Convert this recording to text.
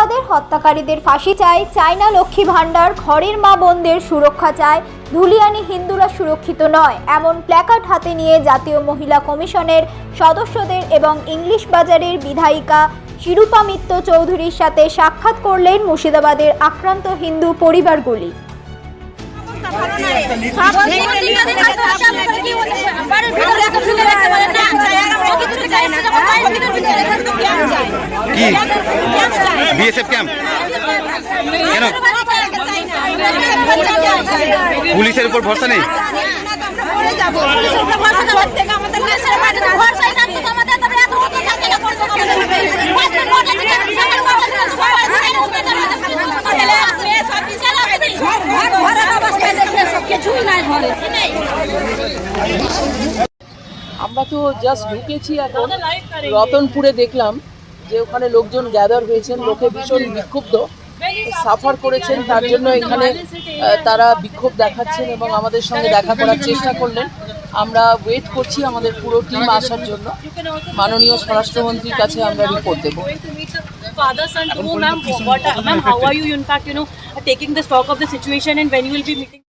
জাফরাবাদের হত্যাকারীদের ফাঁসি চায় চায়না লক্ষ্মী ভাণ্ডার, ঘরের মা বোনদের সুরক্ষা চায়। ধুলিয়ানি হিন্দুরা সুরক্ষিত নয়, এমন প্ল্যাকার্ড হাতে নিয়ে জাতীয় মহিলা কমিশনের সদস্যদের এবং ইংলিশ বাজারের বিধায়িকা শিরূপা মিত্র চৌধুরীর সাথে সাক্ষাৎ করলেন মুর্শিদাবাদের আক্রান্ত হিন্দু পরিবারগুলি। কি? বিএসএফ ক্যাম্প কেন? পুলিশের উপর ভরসা নেই? আমরা তো জাস্ট ঢুকেছি এখন রতনপুরে দেখলাম যে ওখানে লোকজন গ্যাদার হয়েছেন, লোকে ভীষণ বিক্ষুব্ধ সাফার করেছেন, তার জন্য এখানে তারা বিক্ষোভ দেখাচ্ছেন এবং আমাদের সঙ্গে দেখা করার চেষ্টা করলেন। আমরা ওয়েট করছি আমাদের পুরো টিম আসার জন্য। মাননীয় স্বরাষ্ট্রমন্ত্রীর কাছে আমরা রিপোর্ট দেবো। Father, son, to ma'am what uh, ma'am, how are you? In fact, you know, taking the stock of the situation and when you will be meeting